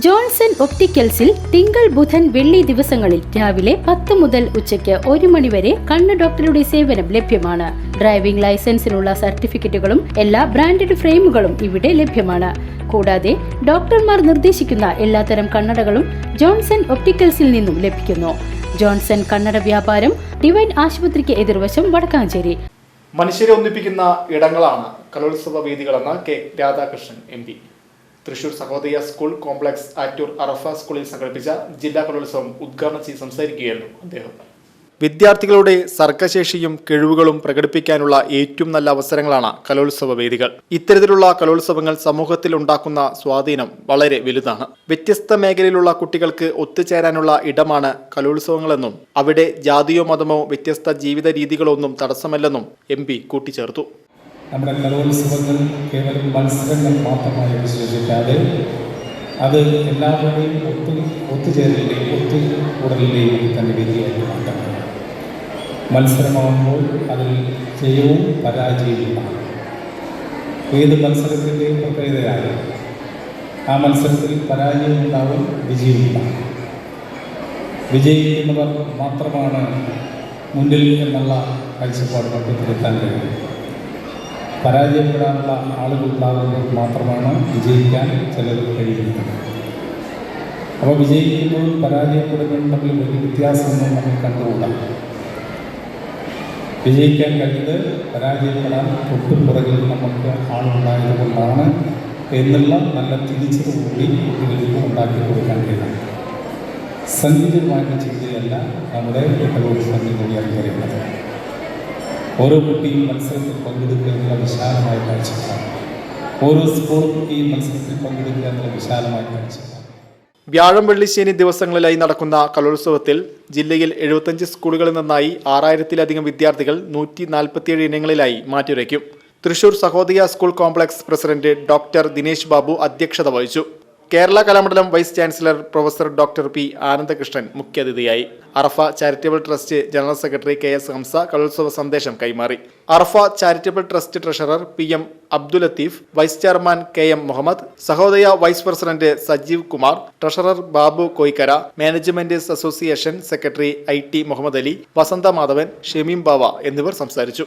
Johnson ഒപ്റ്റിക്കൽസിൽ തിങ്കൾ ബുധൻ വെള്ളി ദിവസങ്ങളിൽ രാവിലെ പത്ത് മുതൽ ഉച്ചയ്ക്ക് ഒരു മണിവരെ കണ്ണ് ഡോക്ടറുടെ സേവനം ലഭ്യമാണ്. ഡ്രൈവിംഗ് ലൈസൻസിനുള്ള സർട്ടിഫിക്കറ്റുകളും എല്ലാ ബ്രാൻഡഡ് ഫ്രെയിമുകളും ഇവിടെ ലഭ്യമാണ്. കൂടാതെ ഡോക്ടർമാർ നിർദ്ദേശിക്കുന്ന എല്ലാത്തരം കണ്ണടകളും ജോൺസൺ ഒപ്റ്റിക്കൽസിൽ നിന്നും ലഭിക്കുന്നു. ജോൺസൺ കണ്ണട വ്യാപാരം ഡിവൈൻ ആശുപത്രിക്ക് എതിർവശം വടക്കാഞ്ചേരി. മനുഷ്യരെ ഒന്നിപ്പിക്കുന്ന ഇടങ്ങളാണ് കലോത്സവ വേദികളെന്ന് K Radhakrishnan M P. Thrissur Sahodaya school complex Attoor Arafa സ്കൂളിൽ സംഘടിപ്പിച്ച ജില്ലാ കലോത്സവം ഉദ്ഘാടനം ചെയ്ത് സംസാരിക്കുകയായിരുന്നു അദ്ദേഹം. വിദ്യാർത്ഥികളുടെ സർഗശേഷിയും കഴിവുകളും പ്രകടിപ്പിക്കാനുള്ള ഏറ്റവും നല്ല അവസരങ്ങളാണ് കലോത്സവ വേദികൾ. ഇത്തരത്തിലുള്ള കലോത്സവങ്ങൾ സമൂഹത്തിൽ ഉണ്ടാക്കുന്ന സ്വാധീനം വളരെ വലുതാണ്. വ്യത്യസ്ത മേഖലയിലുള്ള കുട്ടികൾക്ക് ഒത്തുചേരാനുള്ള ഇടമാണ് കലോത്സവങ്ങളെന്നും അവിടെ ജാതിയോ മതമോ വ്യത്യസ്ത ജീവിത രീതികളോ ഒന്നും തടസ്സമല്ലെന്നും എം പി കൂട്ടിച്ചേർത്തു. നമ്മുടെ കലോത്സവങ്ങൾ കേവലം മത്സരങ്ങൾ മാത്രമായി വിശേഷിക്കാതെ അത് എല്ലാവരുടെയും ഒത്തു ഒത്തുചേരലിന്റെയും ഒത്തുകൂടലിന്റെയും തന്നെ വേദിയായിട്ട് മാറ്റണം മത്സരമാകുമ്പോൾ അതിൽ ജയവും പരാജയവുമാണ്. ഏത് മത്സരത്തിന്റെയും പ്രത്യേകതയാണ് ആ മത്സരത്തിൽ പരാജയം ഉണ്ടാവും വിജയമുണ്ടാകും വിജയിക്കുന്നവർ മാത്രമാണ് മുന്നിൽ എന്നുള്ള കാഴ്ചപ്പാട് നമുക്ക് തിരുത്താൻ പരാജയപ്പെടാനുള്ള ആളുകളുണ്ടാകുമ്പോൾ മാത്രമാണ് വിജയിക്കാൻ ചിലർ കഴിയുന്നത്. അപ്പോൾ വിജയിക്കുന്നതും പരാജയപ്പെടുന്നതും തമ്മിൽ വലിയ വ്യത്യാസമൊന്നും നമ്മൾ കണ്ടുകൂടാം. വിജയിക്കാൻ കഴിഞ്ഞത് പരാജയപ്പെടാൻ തൊട്ടു പുറകിൽ നമുക്ക് ആളുണ്ടായത് കൊണ്ടാണ് എന്നുള്ള നല്ല തിരിച്ചറിവ് കൂടി കുട്ടികൾക്ക് ഉണ്ടാക്കി കൊടുക്കാൻ കഴിയണം സങ്കീർണമായിട്ട് ചിന്തയല്ല നമ്മുടെ കലോത്സവത്തിൽ കൂടിയാണ് അറിയപ്പെടുന്നത് ഓരോ കുട്ടിയും മത്സരത്തിൽ പങ്കെടുക്കുക എന്നുള്ള വിശാലമായ കാഴ്ചപ്പാട് ഓരോ സ്പോർട്സ് കുട്ടിയും മത്സരത്തിൽ പങ്കെടുക്കുക എന്നുള്ള വിശാലമായ കാഴ്ചപ്പാട് വ്യാഴം വെള്ളിശനി ദിവസങ്ങളിലായി നടക്കുന്ന കലോത്സവത്തിൽ ജില്ലയിൽ എഴുപത്തഞ്ച് സ്കൂളുകളിൽ നിന്നായി ആറായിരത്തിലധികം വിദ്യാർത്ഥികൾ നൂറ്റി നാൽപ്പത്തിയേഴ് ഇനങ്ങളിലായി മാറ്റിവയ്ക്കും Thrissur Sahodaya school complex president doctor Dinesh Babu അധ്യക്ഷത വഹിച്ചു. Kerala Kalamandalam vice chancellor professor doctor P Anandakrishnan മുഖ്യാതിഥിയായി. Arafa charitable trust general secretary K S Hamsa കലോത്സവ സന്ദേശം കൈമാറി. Arafa charitable trust treasurer P M Abdul Latheef vice chairman K M Muhammad Sahodaya vice president Sajeev Kumar treasurer Babu Koyikkara management association secretary I T Muhammad Ali Vasantha Madhavan Shameem Bava എന്നിവർ സംസാരിച്ചു.